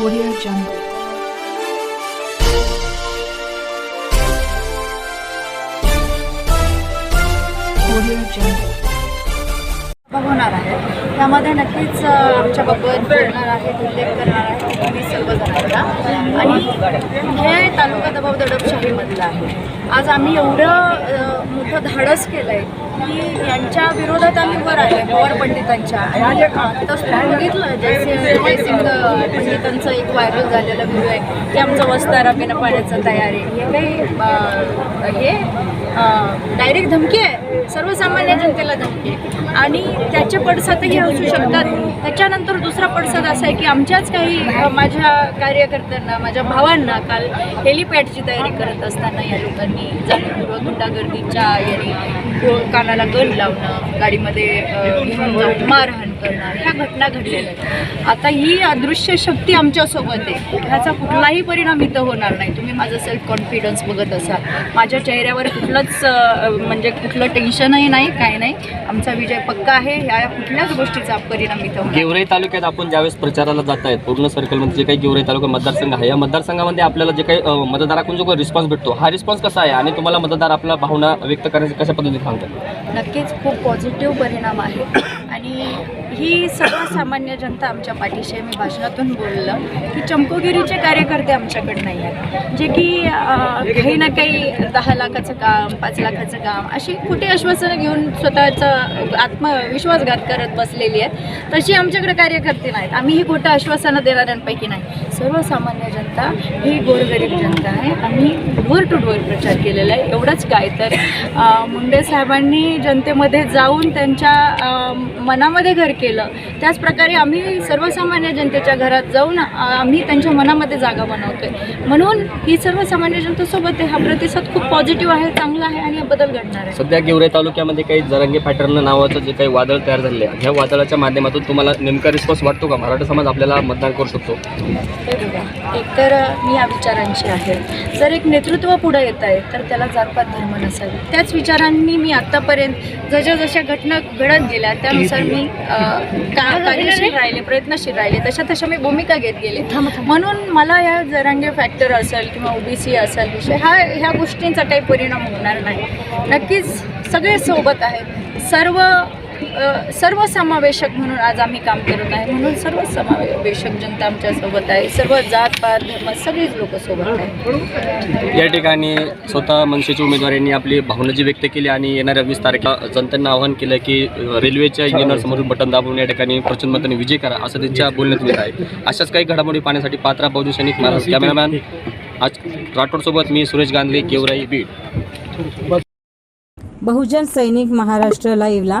Audio Jungle. Audio Jungle. होणार आहे त्यामध्ये नक्कीच अ, आमच्याबाबत बोलणार आहेत उल्लेख करणार आहेत तुम्ही सर्वजणांचा आणि हे तालुका दबाव दडपशाहीमधलं आहे आज आम्ही एवढं मोठं धाडस केलं आहे की यांच्या विरोधात आम्ही वर आले पवार पंडितांच्या. आणि आत्ताच बघितलं जयसिंग जयसिंग पंडितांचं एक व्हायरल झालेला व्हिडिओ आहे की आमचं वस्तारा पिणं पाण्याचं तयार आहे. हे काही हे डायरेक्ट धमकी आहे. सर्वसामान्य जनतेला धमकी आहे. आणि त्याचे पडसादही असू शकतात. त्याच्यानंतर दुसरा पडसाद असा आहे की आमच्याच काही माझ्या कार्यकर्त्यांना माझ्या भावांना काल हेलिपॅडची तयारी करत असताना या लोकांनी जाणीवपूर्वक गुंडागर्दीच्या याने कानाला गण लावणं गाडीमध्ये अ, घेऊन मारहाण. करणं ह्या घटना घडलेल्या आहेत. आता ही अदृश्य शक्ती आमच्यासोबत आहे. ह्याचा कुठलाही परिणाम इथं होणार नाही. तुम्ही माझं सेल्फ कॉन्फिडन्स बघत असाल. माझ्या चेहऱ्यावर कुठलंच म्हणजे कुठलं टेन्शनही नाही काय नाही. आमचा विजय पक्का आहे. ह्या कुठल्याच गोष्टीचा परिणाम इथं गेवराई तालुक्यात आपण ज्यावेळेस प्रचाराला जात आहेत पूर्ण सर्कलमध्ये जे काही गेवराई तालुका मतदारसंघ आहे या मतदारसंघामध्ये आपल्याला जे काही मतदाराकडून जो काही रिस्पॉन्स भेटतो हा रिस्पॉन्स कसा आहे आणि तुम्हाला मतदार आपला भावना व्यक्त करण्याची कशा पद्धतीने सांगतात? नक्कीच खूप पॉझिटिव्ह परिणाम आहे. आणि ही सर्वसामान्य जनता आमच्या पाठीशी आहे. मी भाषणातून बोललं की चमकोगिरीचे कार्यकर्ते आमच्याकडे नाही आहेत. जे की काही ना काही दहा लाखाचं काम पाच लाखाचं काम अशी कुठे आश्वासनं घेऊन स्वतःचा आत्मविश्वासघात करत बसलेली आहेत. तशी आमच्याकडे कार्यकर्ते नाहीत. आम्ही ही खोटं आश्वासनं देणाऱ्यांपैकी नाही. सर्वसामान्य जनता ही गोरगरीब जनता आहे. आम्ही डोअर टू डोअर प्रचार केलेला आहे. एवढंच काय तर मुंडे साहेबांनी जनतेमध्ये जाऊन त्यांच्या मनामध्ये घर केलं. त्याचप्रकारे आम्ही सर्वसामान्य जनतेच्या घरात जाऊन आम्ही त्यांच्या मनामध्ये जागा बनवतोय. म्हणून ही सर्वसामान्य जनतेसोबत हा प्रतिसाद खूप पॉझिटिव्ह आहे चांगला आहे आणि बदल घडणार आहे. सध्या गेवराई तालुक्यामध्ये काही जरंगे पॅटर्न नावाचं जे काही वादळ तयार झाले आहे ह्या वादळाच्या माध्यमातून तुम्हाला नेमका रिस्पॉन्स वाटतो का? मराठा समाज आपल्याला मतदान करू शकतो. हे बघा. एकतर मी या विचारांची आहे. जर एक नेतृत्व पुढे येत आहे तर त्याला जातपात धर्म नसावी. त्याच विचारांनी मी आत्तापर्यंत जशा जशा घटना घडत गेल्या त्यानुसार मी का कार्यशील राहिले प्रयत्नशील राहिले तशा तशा मी भूमिका घेत गेले. म्हणून मला या जरांगे फॅक्टर असेल किंवा ओबीसी असेल विषय हा ह्या गोष्टींचा काही परिणाम होणार नाही. नक्कीच सगळे सोबत आहेत. सर्व सर्वसमावेशक म्हणून आज आम्ही काम करत आहे. म्हणून सर्व समावेशक जनता आमच्यासोबत आहे. सर्व जात पात धर्म सगळीच लोक सोबत आहेत. या ठिकाणी स्वतः मनसेच्या उमेदवारांनी आपली भावना जी व्यक्त केली आणि येणाऱ्या वीस तारखेला जनतेनं आवाहन केलं की रेल्वेच्या इंजिनियर समोरून बटन दाबून या ठिकाणी प्रचंड मताने विजय करा असं त्यांच्या बोलण्यात येत आहे. अशाच काही घडामोडी पाहण्यासाठी पात्रा बहुजन सैनिक महाराज कॅमेरामॅन आज राठोडसोबत मी सुरेश गांधले गेवराई बीड. बहुजन सैनिक महाराष्ट्र लाईव्हला